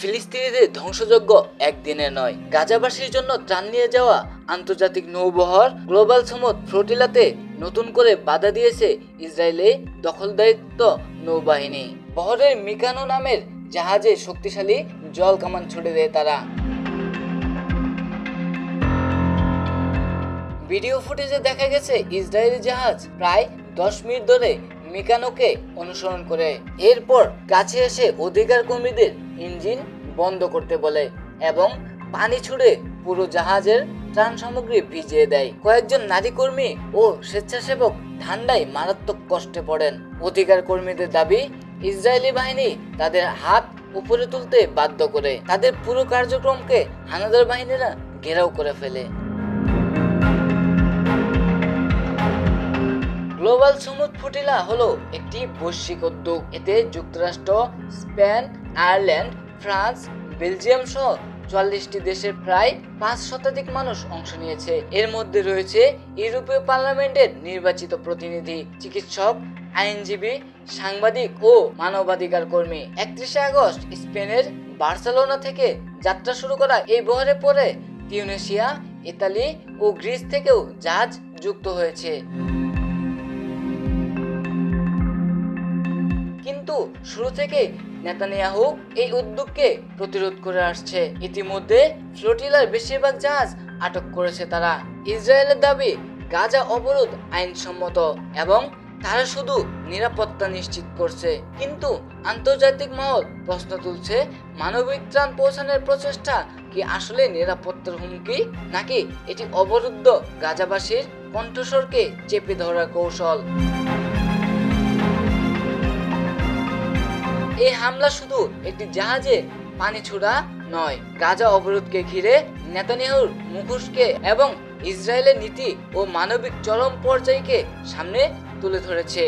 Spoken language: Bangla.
ফিলিস্তিনিদের ধ্বংসযজ্ঞ একদিনে নয়। গাজাবাসীর জন্য ত্রাণ নিয়ে যাওয়া আন্তর্জাতিক নৌবহর গ্লোবাল সমত ফ্লোটিলাতে নতুন করে বাধা দিয়েছে ইসরায়েলে দখলদারিত্ব নৌবাহিনী। বহরের মিকানো নামের জাহাজে শক্তিশালী জল কামান ছুড়ে দেয় তারা। ভিডিও ফুটেজে দেখা গেছে ইসরায়েলি জাহাজ প্রায় দশ মিনিট ধরে মিকানোকে অনুসরণ করে। এরপর কাছে এসে অধিকার কর্মীদের ইঞ্জিন বন্ধ করতে বলে এবং পানি ছুড়ে পুরো জাহাজের ত্রাণ সামগ্রী ভিজিয়ে দেয়। কয়েকজন নারী কর্মী ও স্বেচ্ছাসেবক ঠান্ডায় মারাত্মক কষ্টে পড়েন। অধিকার কর্মীদের দাবি, ইসরায়েলি বাহিনী তাদের হাত উপরে তুলতে বাধ্য করে। তাদের পুরো কার্যক্রমকে হানাদার বাহিনীরা ঘেরাও করে ফেলে। গ্লোবাল সমুদ ফুটিলা হলো একটি বৈশ্বিক উদ্যোগ। এতে যুক্তরাষ্ট্র, স্পেন আয়ারল্যান্ড, ফ্রান্স, বেলজিয়াম সহ চুয়াল্লিশটি দেশের প্রায় পাঁচ শতাধিক মানুষ অংশ নিয়েছে। এর মধ্যে রয়েছে ইউরোপীয় পার্লামেন্টের নির্বাচিত প্রতিনিধি, চিকিৎসক, আইনজীবী, সাংবাদিক ও মানবাধিকার কর্মী। একত্রিশে আগস্ট স্পেনের বার্সেলোনা থেকে যাত্রা শুরু করা এই বহরে পরে তিউনেশিয়া, ইতালি ও গ্রিস থেকেও জাহাজ যুক্ত হয়েছে। কিন্তু শুরু থেকে নেতানিয়াহু এই উদ্যোগকে প্রতিরোধ করে আসছে। ইতিমধ্যে ফ্লোটিলার বেশিরভাগ জাহাজ আটক করেছে তারা। ইসরায়েলের দাবি, গাজা অবরোধ আইনসম্মত এবং তারা শুধু নিরাপত্তা নিশ্চিত করছে। কিন্তু আন্তর্জাতিক মহল প্রশ্ন তুলছে, মানবিক ত্রাণ পৌঁছানোর প্রচেষ্টা কি আসলে নিরাপত্তার হুমকি? নাকি এটি অবরুদ্ধ গাজাবাসীর কণ্ঠস্বরকে চেপে ধরার কৌশল? এই হামলা শুধু একটি জাহাজে পানি ছোড়া নয়, গাজা অবরোধকে ঘিরে নেতানিয়াহুর মুখোশকে এবং ইসরায়েলের নীতি ও মানবিক চরম পর্যায়কে সামনে তুলে ধরেছে।